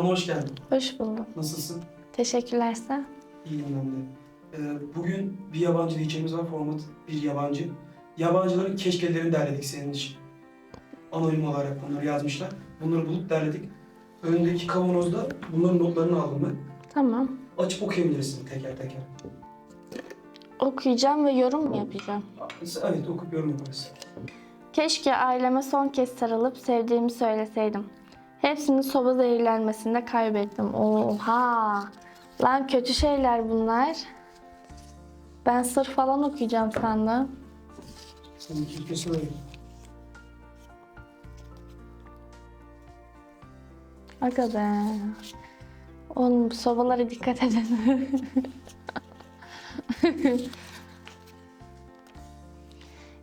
Bana hoş geldin. Hoş buldum. Nasılsın? Teşekkürler sen. İyiyim ben de. Ee, bugün bir yabancı diyeceğimiz var format. Bir yabancı. Yabancıların keşkelerini derledik senin için. Anonim olarak bunları yazmışlar. Bunları bulup derledik. Önündeki kavanozda bunların notlarını aldım ben. Tamam. Açıp okuyabilirsin teker teker. Okuyacağım ve yorum mu yapacağım? Evet okup yorum yaparız. Keşke aileme son kez sarılıp sevdiğimi söyleseydim. Hepsini soba zehirlenmesinde kaybettim. Oha! Lan kötü şeyler bunlar. Ben sır falan okuyacağım sandım. Senin keşkesi öyle. Aga be. Oğlum sobalara dikkat edin.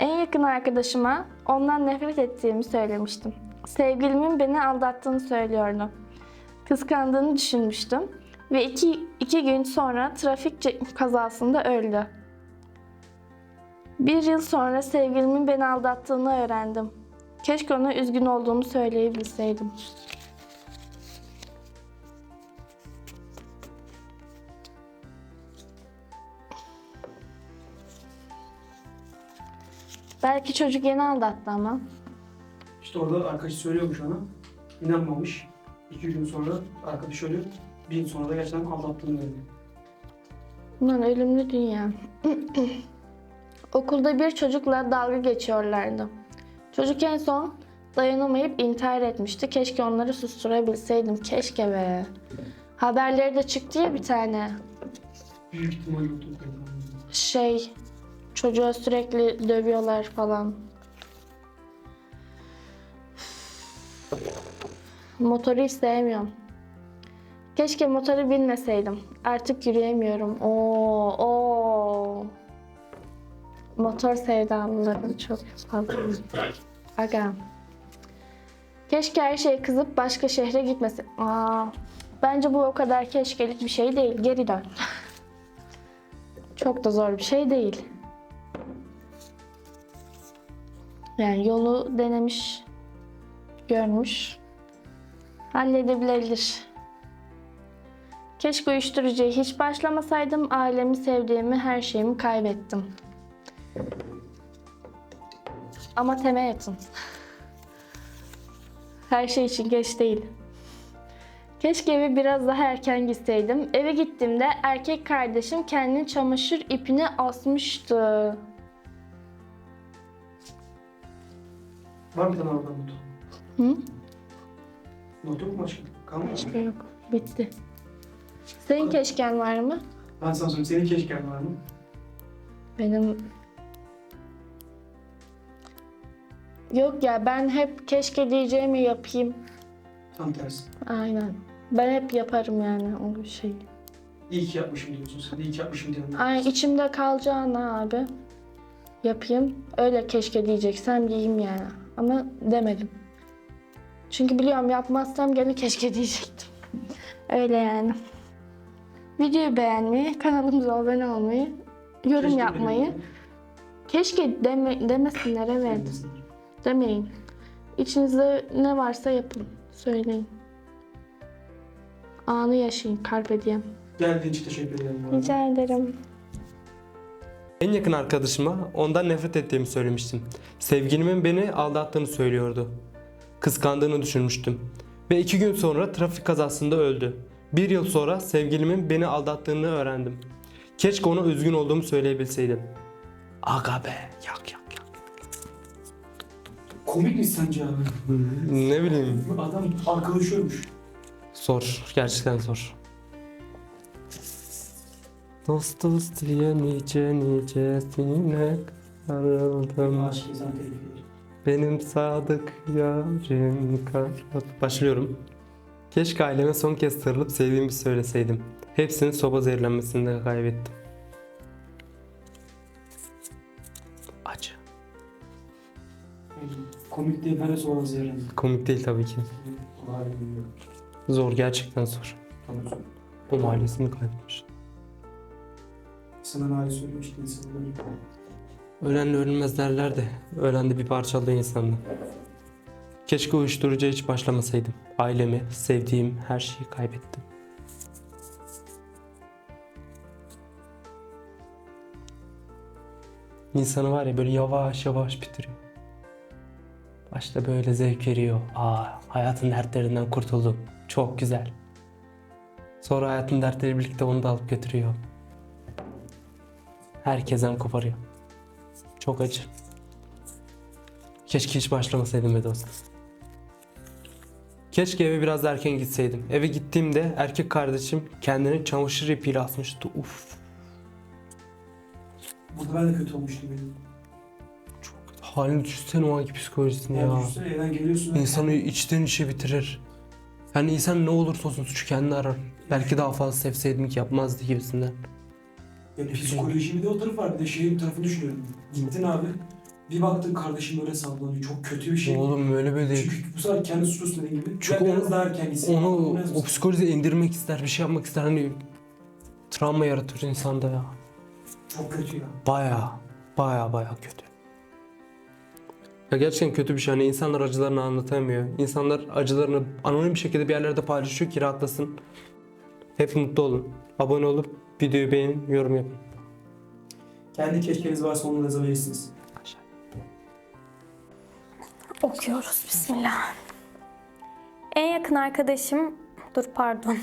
en yakın arkadaşıma ondan nefret ettiğimi söylemiştim. Sevgilimin beni aldattığını söylüyordu. Kıskandığını düşünmüştüm. Ve iki, iki gün sonra trafik kazasında öldü. Bir yıl sonra sevgilimin beni aldattığını öğrendim. Keşke ona üzgün olduğumu söyleyebilseydim. Belki çocuk yeni aldattı ama. İşte orada arkadaşı söylüyormuş ona. İnanmamış. İki gün sonra arkadaş ölüyor. Bir yıl sonra da gerçekten aldattığını öğreniyor. Ulan ölümlü dünya. Okulda bir çocukla dalga geçiyorlardı. Çocuk en son dayanamayıp intihar etmişti. Keşke onları susturabilseydim. Keşke be. Haberleri de çıktı ya bir tane. Büyük ihtimal YouTube'da. Şey, çocuğa sürekli dövüyorlar falan. Motoru hiç sevmiyorum. Keşke motoru binmeseydim. Artık yürüyemiyorum. Oo, oo. Motor sevdalıları çok fazla. Aga. Keşke her şey kızıp başka şehre gitmese. Aa, bence bu o kadar keşkelik bir şey değil. Geri dön. Çok da zor bir şey değil. Yani yolu denemiş, görmüş, halledebilir. Keşke uyuşturucuya hiç başlamasaydım, ailemi, sevdiğimi, her şeyimi kaybettim. Ama temel yatın. Her şey için geç değil. Keşke eve biraz daha erken gitseydim. Eve gittiğimde erkek kardeşim kendini çamaşır ipine asmıştı. Var mı bir tane not? Hı? Yok mu başka? Kalmadı mı? Başka yok. Bitti. Senin keşken var mı? Ben sana söyleyeyim. Senin keşken var mı? Benim... Yok ya ben hep keşke diyeceğimi yapayım. Tam tersi. Aynen. Ben hep yaparım yani o şeyi. İyi ki yapmışım diyorsun sen. İyi ki yapmışım diyorsun. Ay içimde kalacağına abi. Yapayım. Öyle keşke diyeceksem diyeyim yani. Ama demedim. Çünkü biliyorum yapmazsam gene keşke diyecektim. Öyle yani. Videoyu beğenmeyi, kanalımıza abone olmayı, yorum Keşke yapmayı. demedim. Keşke deme, demesinler evet. Demeyin. İçinizde ne varsa yapın. Söyleyin. Anı yaşayın. Carpe diem. Geldiğin için teşekkür ederim. bu arada. Rica ederim. En yakın arkadaşıma ondan nefret ettiğimi söylemiştim. Sevgilimin beni aldattığını söylüyordu. Kıskandığını düşünmüştüm. Ve iki gün sonra trafik kazasında öldü. Bir yıl sonra sevgilimin beni aldattığını öğrendim. Keşke ona üzgün olduğumu söyleyebilseydim. Aga be yak yak yak. Komik mi sence abi? Ne bileyim Adam arkadaşı ölmüş. zor gerçekten zor. Dost dost diye nice nicesine sarıldım. Aşk insan tehlikeli. Benim sadık yarim kar. Başlıyorum. Keşke aileme son kez sarılıp sevdiğimi söyleseydim. Hepsini soba zehirlenmesinde kaybettim. Acı. Komik değil. Ben de sonra zehirlendim. Komik değil tabii ki. Bilmiyorum. Zor gerçekten zor. Tamam. O ailesini kaybetmiş. Sana hali söylemiş ki insanlar. Ölenle ölünmez derler de ölen de bir parça alıyor insandan. Keşke uyuşturucuya hiç başlamasaydım. Ailemi, sevdiğim her şeyi kaybettim. İnsanı var ya böyle yavaş yavaş bitiriyor. Başta böyle zevk veriyor. Aa hayatın dertlerinden kurtuldum. Çok güzel. Sonra hayatın dertleri birlikte onu da alıp götürüyor. Herkesten koparıyor. Çok acı. Keşke hiç başlamasaydım be dostum. Keşke eve biraz erken gitseydim. Eve gittiğimde erkek kardeşim kendini çamaşır ipiyle asmıştı. Uf. Burada ben de kötü olmuştum benim. Çok. Halini düşünsene o anki psikolojisini ya. Düşünsene evden geliyorsun. İnsanı içten içe bitirir. Yani insan ne olursa olsun suçu kendini arar. Belki daha fazla sevseydim ki yapmazdı gibisinden. Ya psikoloji bir de o taraf var. Bir de şeyin tarafını düşünüyorum. Gittin abi. Bir baktın kardeşim böyle sallanıyor. Çok kötü bir şey. Oğlum öyle böyle değil. Çünkü bu sefer kendi dediğin gibi. Çünkü Çünkü biraz daha erken gitsin. Onu Biraz- o psikolojiye indirmek ister, bir şey yapmak ister. Hani travma yaratır insanda ya. Çok kötü ya. Baya baya baya kötü. Ya gerçekten kötü bir şey. Hani insanlar acılarını anlatamıyor. İnsanlar acılarını anonim bir şekilde bir yerlerde paylaşıyor ki rahatlasın. Hep mutlu olun. Abone olup videoyu beğenin, yorum yapın. Kendi keşkeniz varsa onu da yazabilirsiniz. Okuyoruz bismillah. En yakın arkadaşım, dur pardon.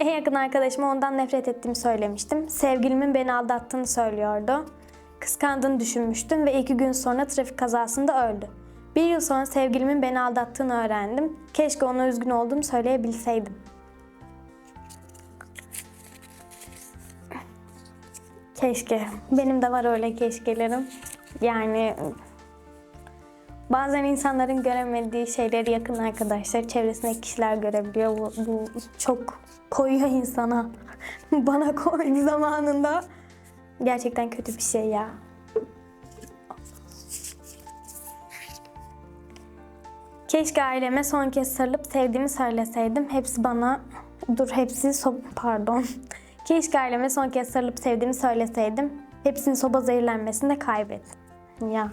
En yakın arkadaşıma ondan nefret ettiğimi söylemiştim. Sevgilimin beni aldattığını söylüyordu. Kıskandığını düşünmüştüm ve iki gün sonra trafik kazasında öldü. Bir yıl sonra sevgilimin beni aldattığını öğrendim. Keşke ona üzgün olduğumu söyleyebilseydim. Keşke. Benim de var öyle keşkelerim. Yani Bazen insanların göremediği şeyleri yakın arkadaşlar, çevresindeki kişiler görebiliyor. Bu, bu çok koyuyor insana. Bana koydu zamanında. Gerçekten kötü bir şey ya. Keşke aileme son kez sarılıp sevdiğimi söyleseydim. Hepsi bana... Dur hepsi... So- Pardon. Keşke aileme son kez sarılıp sevdiğimi söyleseydim. Hepsinin soba zehirlenmesini de kaybettim. Ya.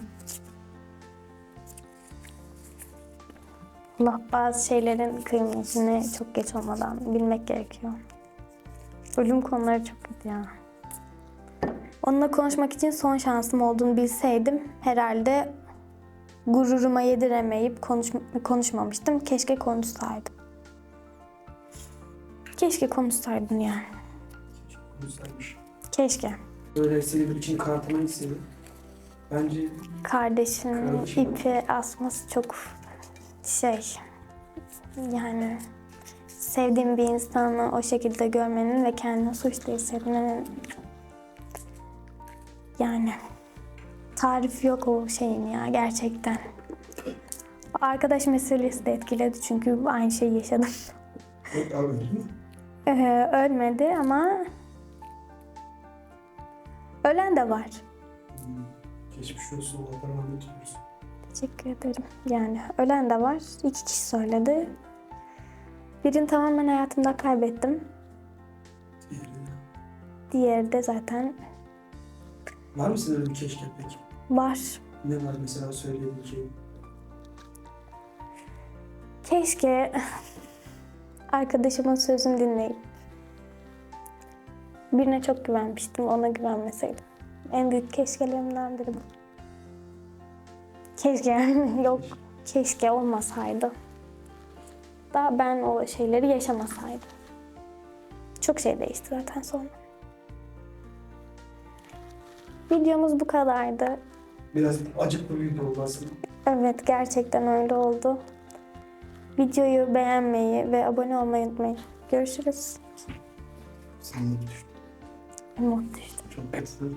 Allah bazı şeylerin kıymetini çok geç olmadan bilmek gerekiyor. Ölüm konuları çok kötü ya. Onunla konuşmak için son şansım olduğunu bilseydim herhalde gururuma yediremeyip konuş, konuşmamıştım. Keşke konuşsaydım. Keşke konuşsaydım yani. Konuşsaymış. Keşke. Böyle bir için kartına hissedi. Bence Kardeşinin Kardeşim. ipi asması çok şey yani sevdiğim bir insanı o şekilde görmenin ve kendini suçlu hissetmenin yani tarif yok o şeyin ya gerçekten. Arkadaş meselesi de etkiledi çünkü aynı şeyi yaşadım. Ee, ölmedi ama ölen de var. Geçmiş olsun Allah'tan rahmet diliyoruz. Teşekkür ederim. Yani ölen de var. İki kişi söyledi. Birini tamamen hayatımda kaybettim. Diğeri. Diğeri de zaten Var mı senin öyle bir keşke peki? var. Ne var mesela söyleyebileceğin? Keşke arkadaşımın sözünü dinleyip birine çok güvenmiştim. Ona güvenmeseydim. En büyük keşkelerimden biri bu. Keşke yok. Keşke olmasaydı. Daha ben o şeyleri yaşamasaydım. Çok şey değişti zaten sonra. Videomuz bu kadardı. Biraz acıklı bir video oldu aslında. Evet gerçekten öyle oldu. Videoyu beğenmeyi ve abone olmayı unutmayın. Görüşürüz. Sen düştü. Çok kötü.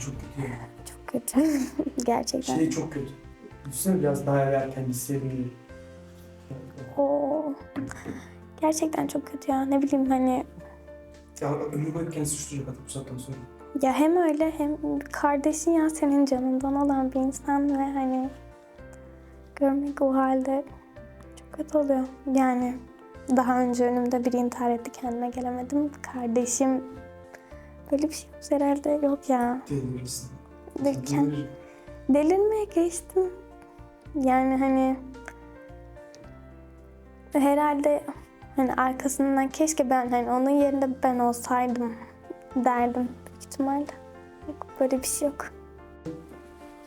Çok kötü. Çok kötü. gerçekten. Şey çok kötü. Düşünsene biraz daha erken gitseydin. Oo. Gerçekten çok kötü ya. Ne bileyim hani Ya ömür boyu kendisi suçlayacak artık bu saatten sonra. ya hem öyle hem kardeşin ya senin canından olan bir insan ve hani görmek o halde çok kötü oluyor. Yani daha önce önümde biri intihar etti kendime gelemedim. Kardeşim böyle bir şey herhalde yok ya. Delirirsin. Ve kend- Delirmeye geçtim. Yani hani herhalde hani arkasından keşke ben hani onun yerinde ben olsaydım derdim büyük ihtimalle. Yok, böyle bir şey yok.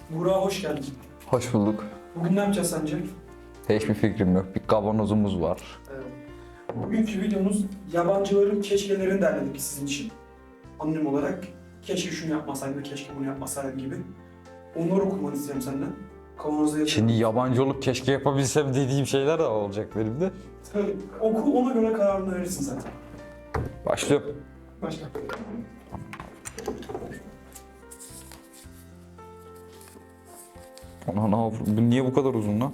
Burak'a hoş geldin. Hoş bulduk. Bugün ne yapacağız sence? Hiçbir fikrim yok. Bir kavanozumuz var. Bugünkü videomuz yabancıların keşkelerini derledik sizin için. Anonim olarak. Keşke şunu yapmasaydım, keşke bunu yapmasaydım gibi. Onları okumanı istiyorum senden. Yazıyorum. Şimdi yabancı olup keşke yapabilsem dediğim şeyler de olacak benim de. Tabii, Oku, ona göre kararını verirsin zaten. Başlıyorum. Başla. Ona ne Bu niye bu kadar uzun lan?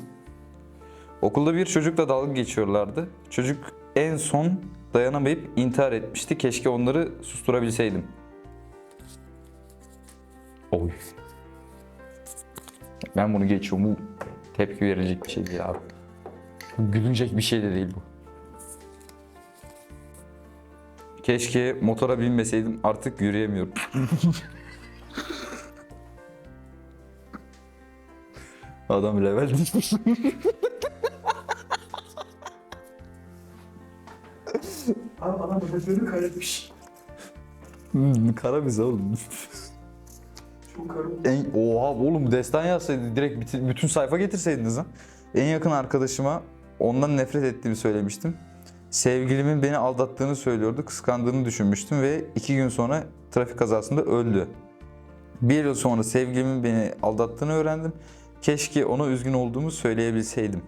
Okulda bir çocukla dalga geçiyorlardı. Çocuk en son dayanamayıp intihar etmişti. Keşke onları susturabilseydim. Oy. Ben bunu geçiyorum. Bu tepki verilecek bir şey değil abi. Gülünecek bir şey de değil bu. Keşke motora binmeseydim. Artık yürüyemiyorum. Adam level düşmüş. Hedeflerini kaybetmiş. Hmm, Kara bize oğlum. Çok karım. En, oha oğlum destan yazsaydı direkt bütün, bütün sayfa getirseydiniz lan. En yakın arkadaşıma ondan nefret ettiğimi söylemiştim. Sevgilimin beni aldattığını söylüyordu, kıskandığını düşünmüştüm ve iki gün sonra trafik kazasında öldü. Bir yıl sonra sevgilimin beni aldattığını öğrendim. Keşke ona üzgün olduğumu söyleyebilseydim.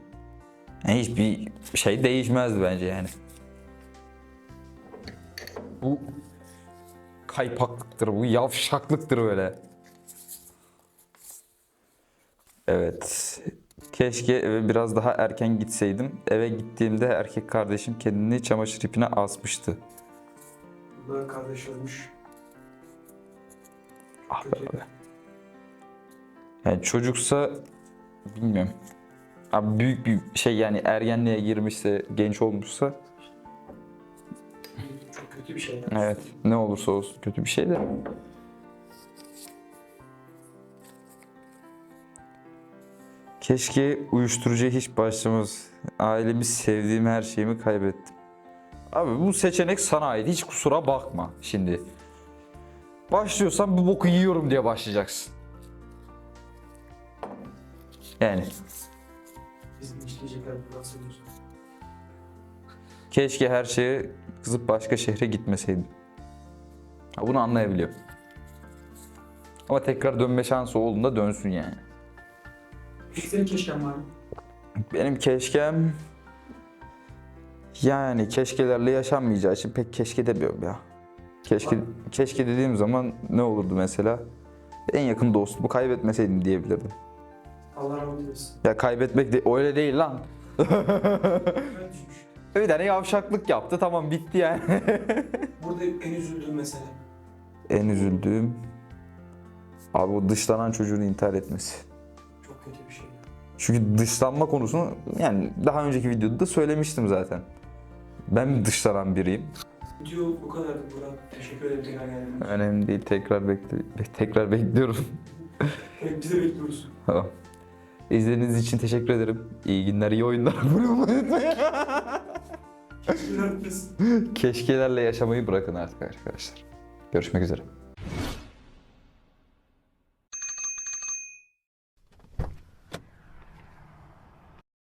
Yani hiçbir şey değişmezdi bence yani. Bu kaypaklıktır, bu yavşaklıktır böyle. Evet. Keşke eve biraz daha erken gitseydim. Eve gittiğimde erkek kardeşim kendini çamaşır ipine asmıştı. Burada kardeş ölmüş. Ah be abi. Yani çocuksa bilmiyorum. Abi büyük bir şey yani ergenliğe girmişse, genç olmuşsa kötü bir şey. Yani. evet ne olursa olsun kötü bir şey de. Keşke uyuşturucuya hiç başlamaz. Ailemi, sevdiğim her şeyimi kaybettim. Abi bu seçenek sana ait. Hiç kusura bakma şimdi. Başlıyorsan bu boku yiyorum diye başlayacaksın. Yani Bizim işleyecekler söylüyorsun. keşke her şeye kızıp başka şehre gitmeseydim. Ha, bunu anlayabiliyorum. Ama tekrar dönme şansı olduğunda dönsün yani. Senin keşken var mı? Benim keşkem yani keşkelerle yaşanmayacağı için pek keşke demiyorum ya. Keşke keşke dediğim zaman ne olurdu mesela? En yakın dostumu kaybetmeseydim diyebilirdim. Allah rahmet eylesin. Ya kaybetmek de öyle değil lan. Bir tane yavşaklık yaptı tamam bitti yani. Burada en üzüldüğüm mesele. en üzüldüğüm abi o dışlanan çocuğun intihar etmesi. Çok kötü bir şey. Çünkü dışlanma konusunu yani daha önceki videoda da söylemiştim zaten. Ben dışlanan biriyim. Video bu kadardı Burak. Teşekkür ederim tekrar geldiğin için. Önemli değil tekrar bekle tekrar bekliyorum. Evet, biz de bekliyoruz. Tamam. İzlediğiniz için teşekkür ederim. İyi günler, iyi oyunlar. Bunu unutmayın. Keşkelerle yaşamayı bırakın artık arkadaşlar. Görüşmek üzere.